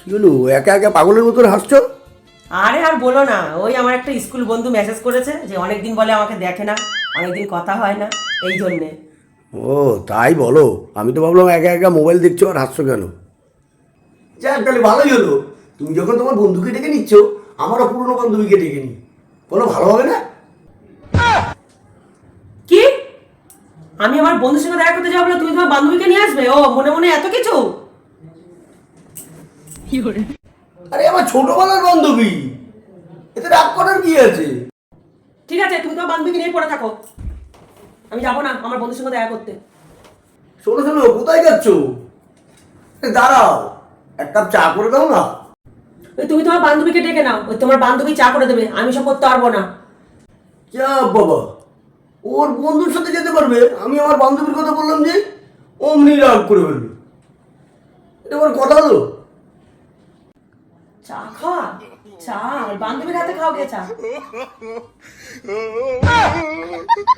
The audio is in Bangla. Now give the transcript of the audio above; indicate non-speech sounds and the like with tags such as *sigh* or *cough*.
কি হলো একা একা পাগলের মতন হাসছো? আরে আর বলো না ওই আমার একটা স্কুল বন্ধু মেসেজ করেছে যে অনেকদিন বলে আমাকে দেখে না অনেকদিন কথা হয় না এই জন্যে। ও তাই বলো আমি তো ভাবলাম একা একা মোবাইল দেখছ আর হাসছো কেন? যাক তাহলে ভালোই হলো। তুমি যখন তোমার বন্ধুকে ডেকে নিচ্ছ আমারও পুরনো বান্ধবীকে ডেকে নি বলো ভালো হবে না? কি? আমি আমার বন্ধুর সঙ্গে দেখা করতে যাব বলে তুমি তোমার বান্ধবীকে নিয়ে আসবে? ও মনে মনে এত কিছু? আরে আমার ছোটবেলার বান্ধবী। এতে রাগ করার কি আছে? ঠিক আছে তুমি তোমার বান্ধবীকে নিয়ে পড়ে থাকো। আমি যাব না আমার বন্ধুর সঙ্গে দেখা করতে। শোনো শোনো কোথায় যাচ্ছ? দাঁড়াও এক কাপ চা করে দাও না। তুমি তোমার বান্ধবীকে ডেকে নাও ওই তোমার বান্ধবী চা করে দেবে আমি সব করতে পারব না। যা বাবা ওর বন্ধুর সাথে যেতে পারবে আমি আমার বান্ধবীর কথা বললাম যে অমনি রাগ করে ফেলবে। এটা আমার কথা হলো? চা খা। চা বান্ধবীর হাতে খাও গে চা। *laughs*